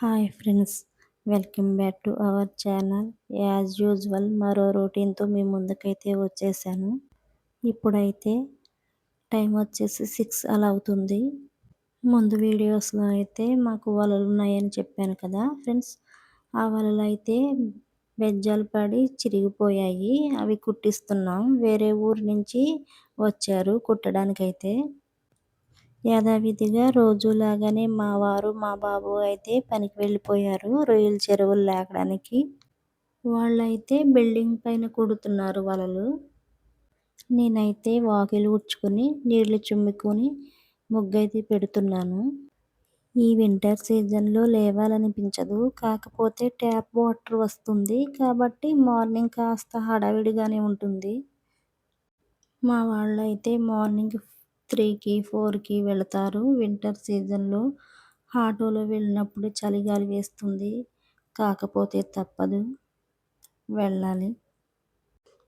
Hi friends welcome back to our channel. As usual మరో రొటీన్తో మీ ముందుకైతే వచ్చేసాను. ఇప్పుడైతే టైం వచ్చేసి సిక్స్ అలా అవుతుంది. ముందు వీడియోస్లో అయితే మాకు వలలు ఉన్నాయని చెప్పాను కదా ఫ్రెండ్స్. ఆ వలలు అయితే బెజ్జాలు పడి చిరిగిపోయాయి. అవి కుట్టిస్తున్నాం. వేరే ఊరు నుంచి వచ్చారు కుట్టడానికైతే. యథావిధిగా రోజులాగానే మా వారు మా బాబు అయితే పనికి వెళ్ళిపోయారు రొయ్యల చెరువులు లేకడానికి. వాళ్ళైతే బిల్డింగ్ పైన కుడుతున్నారు వలలు. నేనైతే వాకిలు ఉడ్చుకొని నీళ్ళు చుమ్ముకొని ముగ్గైతే పెడుతున్నాను. ఈ వింటర్ సీజన్లో లేవాలనిపించదు. కాకపోతే ట్యాప్ వాటర్ వస్తుంది కాబట్టి మార్నింగ్ కాస్త హడావిడిగానే ఉంటుంది. మా వాళ్ళు అయితే మార్నింగ్ త్రీకి ఫోర్కి వెళతారు. వింటర్ సీజన్లో ఆటోలో వెళ్ళినప్పుడు చలిగాలి వేస్తుంది. కాకపోతే తప్పదు. వెళ్ళాలి.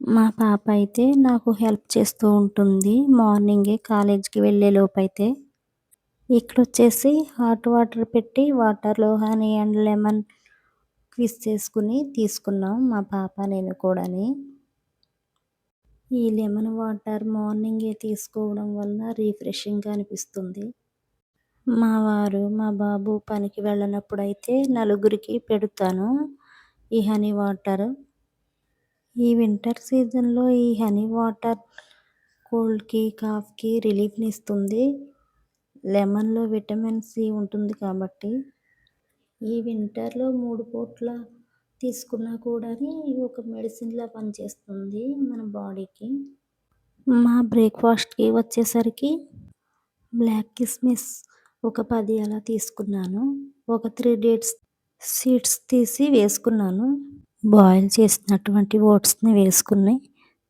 మా పాప అయితే నాకు హెల్ప్ చేస్తూ ఉంటుంది. మార్నింగే కాలేజీకి వెళ్ళే లోపైతే. ఇక్కడ వచ్చేసి హాట్ వాటర్ పెట్టి వాటర్లో హనీ అండ్ లెమన్ క్విజ్ చేసుకుని తీసుకున్నాం. మా పాప నేను కూడాని. ఈ లెమన్ వాటర్ మార్నింగే తీసుకోవడం వల్ల రిఫ్రెషింగ్గా అనిపిస్తుంది. మా వారు మా బాబు పనికి వెళ్ళినప్పుడు అయితే నలుగురికి పెడతాను ఈ హనీ వాటర్. ఈ వింటర్ సీజన్లో ఈ హనీ వాటర్ కోల్డ్కి కాఫ్కి రిలీఫ్ని ఇస్తుంది లెమన్లో విటమిన్ సి ఉంటుంది కాబట్టి ఈ వింటర్లో మూడు పూట్ల తీసుకున్నా కూడా ఒక మెడిసిన్లా పనిచేస్తుంది మన బాడీకి మా బ్రేక్ఫాస్ట్కి వచ్చేసరికి బ్లాక్ కిస్మిస్ ఒక పది అలా తీసుకున్నాను. ఒక త్రీ డేట్స్ సీడ్స్ తీసి వేసుకున్నాను. బాయిల్ చేసినటువంటి ఓట్స్ని వేసుకుని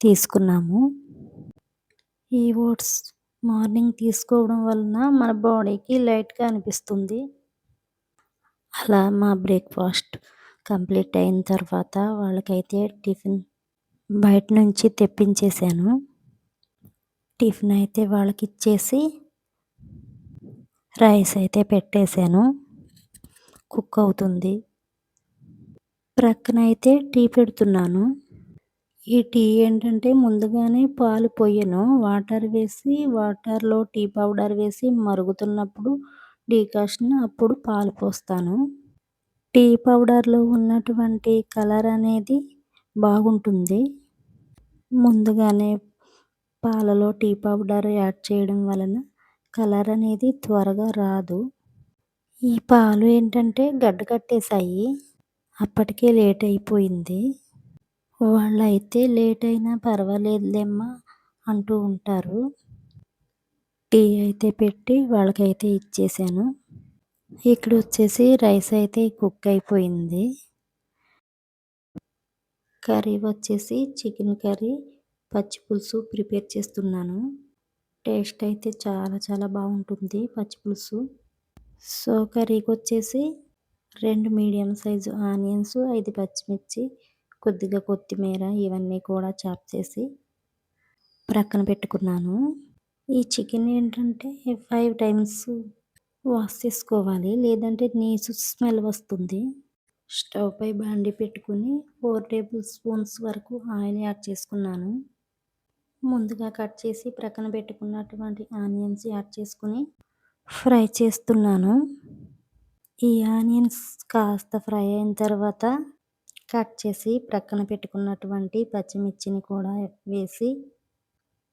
తీసుకున్నాము. ఈ ఓట్స్ మార్నింగ్ తీసుకోవడం వలన మన బాడీకి లైట్గా అనిపిస్తుంది. అలా మా బ్రేక్ఫాస్ట్ కంప్లీట్ అయిన తర్వాత వాళ్ళకైతే టిఫిన్ బయట నుంచి తెప్పించేశాను. టిఫిన్ అయితే వాళ్ళకి ఇచ్చేసి రైస్ అయితే పెట్టేశాను. కుక్ అవుతుంది. ప్రక్కన అయితే టీ పెడుతున్నాను. ఈ టీ ఏంటంటే ముందుగానే పాలు పోయాను వాటర్ వేసి వాటర్లో టీ పౌడర్ వేసి మరుగుతున్నప్పుడు డీకాషన్ అప్పుడు పాలు పోస్తాను. టీ పౌడర్లో ఉన్నటువంటి కలర్ అనేది బాగుంటుంది. ముందుగానే పాలలో టీ పౌడర్ యాడ్ చేయడం వలన కలర్ అనేది త్వరగా రాదు. ఈ పాలు ఏంటంటే గడ్డ కట్టేశాయి అప్పటికే లేట్ అయిపోయింది. వాళ్ళైతే లేట్ అయినా పర్వాలేదులేమ్మా అంటూ ఉంటారు. టీ అయితే పెట్టి వాళ్ళకైతే ఇచ్చేసాను ఇక్కడ వచ్చేసి రైస్ అయితే కుక్ అయిపోయింది. కర్రీ వచ్చేసి చికెన్ కర్రీ పచ్చి పులుసు ప్రిపేర్ చేస్తున్నాను. టేస్ట్ అయితే చాలా చాలా బాగుంటుంది పచ్చి పులుసు. సో కర్రీకి వచ్చేసి రెండు మీడియం సైజు ఆనియన్స్ ఐదు పచ్చిమిర్చి కొద్దిగా కొత్తిమీర ఇవన్నీ కూడా చాప్ చేసి ప్రక్కన పెట్టుకున్నాను. ఈ చికెన్ ఏంటంటే ఫైవ్ టైమ్స్ వాష్ చేసుకోవాలి. లేదంటే నీసు స్మెల్ వస్తుంది. స్టవ్ పై బాండి పెట్టుకుని ఫోర్ టేబుల్ స్పూన్స్ వరకు ఆయిల్ యాడ్ చేసుకున్నాను. ముందుగా కట్ చేసి ప్రక్కన పెట్టుకున్నటువంటి ఆనియన్స్ యాడ్ చేసుకుని ఫ్రై చేస్తున్నాను. ఈ ఆనియన్స్ కాస్త ఫ్రై అయిన తర్వాత కట్ చేసి ప్రక్కన పెట్టుకున్నటువంటి పచ్చిమిర్చిని కూడా వేసి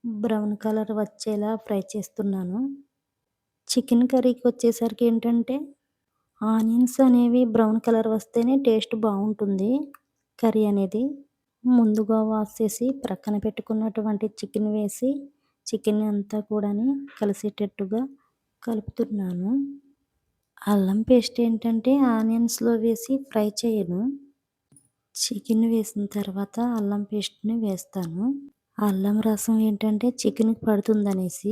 బ్రౌన్ కలర్ వచ్చేలా ఫ్రై చేస్తున్నాను. చికెన్ కర్రీకి వచ్చేసరికి ఏంటంటే ఆనియన్స్ అనేవి బ్రౌన్ కలర్ వస్తేనే టేస్ట్ బాగుంటుంది కర్రీ అనేది. ముందుగా వాష్ చేసి ప్రక్కన పెట్టుకున్నటువంటి చికెన్ వేసి చికెన్ అంతా కూడా కలిసేటట్టుగా కలుపుతున్నాను. అల్లం పేస్ట్ ఏంటంటే ఆనియన్స్లో వేసి ఫ్రై చేయను. చికెన్ వేసిన తర్వాత అల్లం పేస్ట్ని వేస్తాను. అల్లం రసం ఏంటంటే చికెన్కి పడుతుందనేసి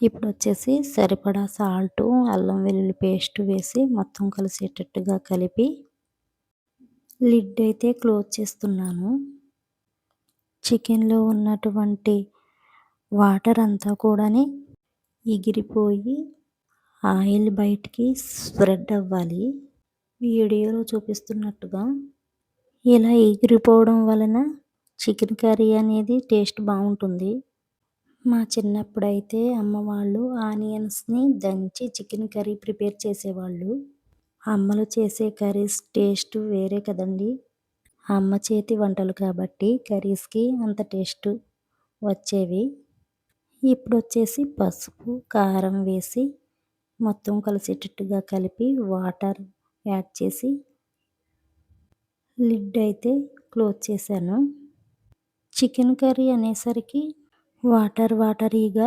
ఇప్పుడు వచ్చేసి సరిపడా సాల్టు అల్లం వెల్లుల్లి పేస్ట్ వేసి మొత్తం కలిసేటట్టుగా కలిపి లిడ్ అయితే క్లోజ్ చేస్తున్నాను. చికెన్లో ఉన్నటువంటి వాటర్ అంతా కూడా ఎగిరిపోయి ఆయిల్ బయటికి స్ప్రెడ్ అవ్వాలి. వీడియోలో చూపిస్తున్నట్టుగా ఇలా ఎగిరిపోవడం వలన చికెన్ కర్రీ అనేది టేస్ట్ బాగుంటుంది. మా చిన్నప్పుడైతే అమ్మ వాళ్ళు ఆనియన్స్ని దంచి చికెన్ కర్రీ ప్రిపేర్ చేసేవాళ్ళు. అమ్మలు చేసే కర్రీస్ టేస్ట్ వేరే కదండి. అమ్మ చేతి వంటలు కాబట్టి కర్రీస్కి అంత టేస్ట్ వచ్చేవి. ఇప్పుడు వచ్చేసి పసుపు కారం వేసి మొత్తం కలిసేటట్టుగా కలిపి వాటర్ యాడ్ చేసి లిడ్ అయితే క్లోజ్ చేశాను. చికెన్ కర్రీ అనేసరికి వాటర్ వాటరీగా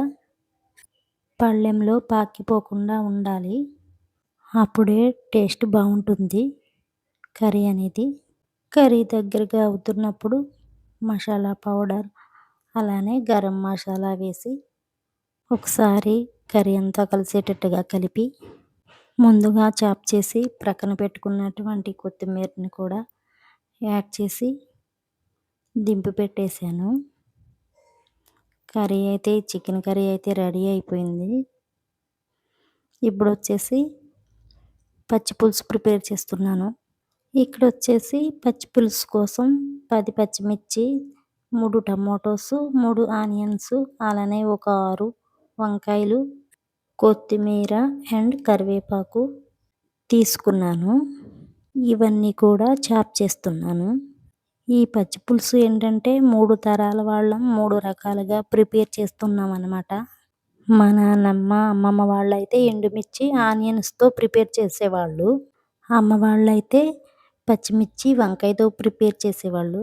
పళ్ళెంలో పాకిపోకుండా ఉండాలి. అప్పుడే టేస్ట్ బాగుంటుంది. కర్రీ అనేది కర్రీ దగ్గరగా అవుతున్నప్పుడు మసాలా పౌడర్ అలానే గరం మసాలా వేసి ఒకసారి కర్రీ అంతా కలిసేటట్టుగా కలిపి ముందుగా చాప్ చేసి ప్రక్కన పెట్టుకున్నటువంటి కొత్తిమీరని కూడా యాడ్ చేసి దింపి పెట్టేశాను. కర్రీ అయితే చికెన్ కర్రీ అయితే రెడీ అయిపోయింది. ఇప్పుడు వచ్చేసి పచ్చి పులుసు ప్రిపేర్ చేస్తున్నాను. ఇక్కడ వచ్చేసి పచ్చి పులుసు కోసం పది పచ్చిమిర్చి మూడు టమోటోస్ మూడు ఆనియన్స్ అలానే ఒక ఆరు వంకాయలు కొత్తిమీర అండ్ కరివేపాకు తీసుకున్నాను. ఇవన్నీ కూడా చాప్ చేస్తున్నాను. ఈ పచ్చి పులుసు ఏంటంటే మూడు తరాల వాళ్ళం మూడు రకాలుగా ప్రిపేర్ చేస్తున్నాం అనమాట మా నాన్నమ్మ అమ్మమ్మ వాళ్ళైతే ఎండుమిర్చి ఆనియన్స్తో ప్రిపేర్ చేసేవాళ్ళు. అమ్మ వాళ్ళైతే పచ్చిమిర్చి వంకాయతో ప్రిపేర్ చేసేవాళ్ళు.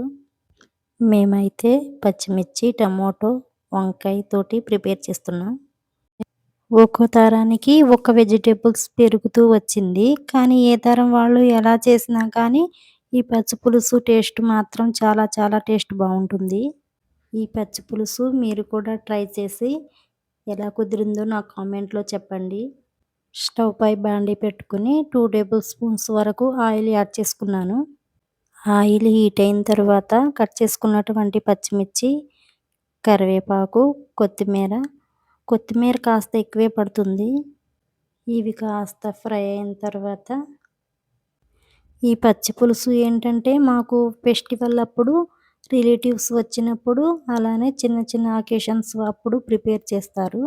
మేమైతే పచ్చిమిర్చి టమోటో వంకాయ తోటి ప్రిపేర్ చేస్తున్నాం. ఒక్కో తరానికి ఒక వెజిటేబుల్స్ పెరుగుతూ వచ్చింది. కానీ ఏ తరం వాళ్ళు ఎలా చేసినా కానీ ఈ పచ్చి పులుసు టేస్ట్ మాత్రం చాలా చాలా టేస్ట్ బాగుంటుంది. ఈ పచ్చి పులుసు మీరు కూడా ట్రై చేసి ఎలా కుదిరిందో నా కామెంట్లో చెప్పండి. స్టవ్ పై బాండి పెట్టుకుని టూ టేబుల్ స్పూన్స్ వరకు ఆయిల్ యాడ్ చేసుకున్నాను. ఆయిల్ హీట్ అయిన తర్వాత కట్ చేసుకున్నటువంటి పచ్చిమిర్చి కరివేపాకు కొత్తిమీర. కొత్తిమీర కాస్త ఎక్కువే పడుతుంది. ఇవి కాస్త ఫ్రై అయిన తర్వాత ఈ పచ్చి పులుసు ఏంటంటే మాకు ఫెస్టివల్ అప్పుడు రిలేటివ్స్ వచ్చినప్పుడు అలానే చిన్న చిన్న అకేషన్స్ అప్పుడు ప్రిపేర్ చేస్తారు.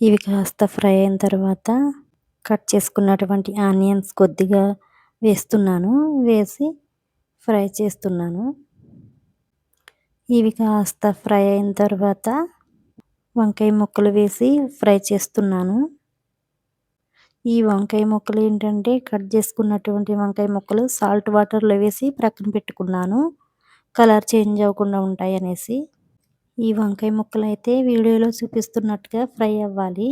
ఇవి కాస్త ఫ్రై అయిన తర్వాత కట్ చేసుకున్నటువంటి ఆనియన్స్ కొద్దిగా వేస్తున్నాను వేసి ఫ్రై చేస్తున్నాను. ఇవి కాస్త ఫ్రై అయిన తర్వాత వంకాయ ముక్కలు వేసి ఫ్రై చేస్తున్నాను. ఈ వంకాయ ముక్కలు ఏంటంటే కట్ చేసుకున్నటువంటి వంకాయ ముక్కలు సాల్ట్ వాటర్లో వేసి ప్రక్కన పెట్టుకున్నాను. కలర్ చేంజ్ అవ్వకుండా ఉంటాయి అనేసి. ఈ వంకాయ ముక్కలు అయితే వీడియోలో చూపిస్తున్నట్టుగా ఫ్రై అవ్వాలి.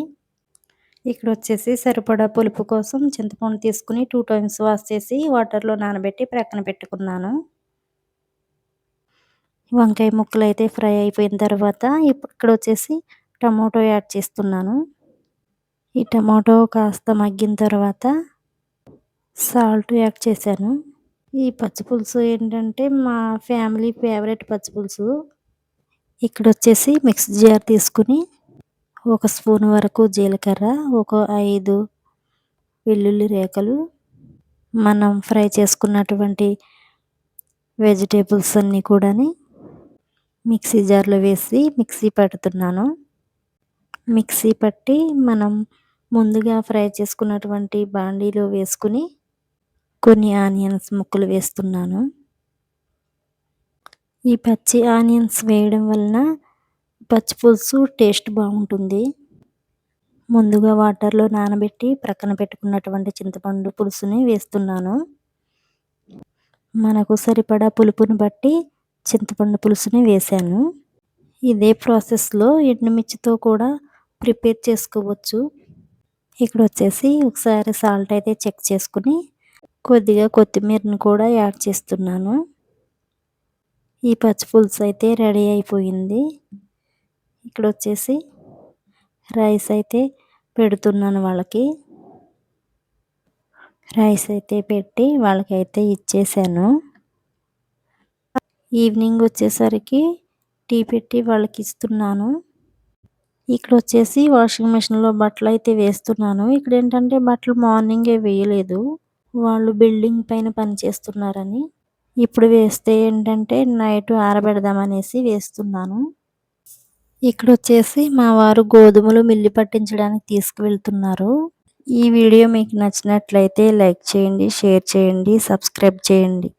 ఇక్కడ వచ్చేసి సరిపడా పులుపు కోసం చింతపండు తీసుకుని టూ టైమ్స్ వాష్ చేసి వాటర్లో నానబెట్టి ప్రక్కన పెట్టుకున్నాను. వంకాయ ముక్కలు అయితే ఫ్రై అయిపోయిన తర్వాత ఇప్పుడు ఇక్కడ వచ్చేసి టమాటో యాడ్ చేస్తున్నాను. ఈ టమాటో కాస్త మగ్గిన తర్వాత సాల్ట్ యాడ్ చేశాను. ఈ పచ్చిపులుసు ఏంటంటే మా ఫ్యామిలీ ఫేవరెట్ పచ్చిపులుసు ఇక్కడ వచ్చేసి మిక్స్ జార్ తీసుకుని ఒక స్పూన్ వరకు జీలకర్ర ఒక ఐదు వెల్లుల్లి రేఖలు మనం ఫ్రై చేసుకున్నటువంటి వెజిటేబుల్స్ అన్నీ కూడా మిక్సీ జార్లో వేసి మిక్సీ పడుతున్నాను మిక్సీ పట్టి మనం ముందుగా ఫ్రై చేసుకున్నటువంటి బాండీలో వేసుకుని కొన్ని ఆనియన్స్ ముక్కలు వేస్తున్నాను. ఈ పచ్చి ఆనియన్స్ వేయడం వలన పచ్చి పులుసు టేస్ట్ బాగుంటుంది. ముందుగా వాటర్లో నానబెట్టి ప్రక్కన పెట్టుకున్నటువంటి చింతపండు పులుసుని వేస్తున్నాను. మనకు సరిపడా పులుపుని బట్టి చింతపండు పులుసుని వేసాను ఇదే ప్రాసెస్లో ఎండుమిర్చితో కూడా ప్రిపేర్ చేసుకోవచ్చు. ఇక్కడ వచ్చేసి ఒకసారి సాల్ట్ అయితే చెక్ చేసుకుని కొద్దిగా కొత్తిమీరని కూడా యాడ్ చేస్తున్నాను. ఈ పచ్చి పులుసు అయితే రెడీ అయిపోయింది. ఇక్కడ వచ్చేసి రైస్ అయితే పెడుతున్నాను వాళ్ళకి. రైస్ అయితే పెట్టి వాళ్ళకైతే ఇచ్చేసాను. ఈవినింగ్ వచ్చేసరికి టీ పెట్టి వాళ్ళకి ఇస్తున్నాను. ఇక్కడ వచ్చేసి వాషింగ్ మిషన్లో బట్టలు అయితే వేస్తున్నాను. ఇక్కడ ఏంటంటే బట్టలు మార్నింగే వేయలేదు. వాళ్ళు బిల్డింగ్ పైన పని చేస్తున్నారని. ఇప్పుడు వేస్తే ఏంటంటే నైట్ ఆరబెడదామనేసి వేస్తున్నాను. ఇక్కడ వచ్చేసి మా వారు గోధుమలు మిల్లి పట్టించడానికి తీసుకువెళ్తున్నారు. ఈ వీడియో మీకు నచ్చినట్లయితే లైక్ చేయండి షేర్ చేయండి సబ్స్క్రైబ్ చేయండి.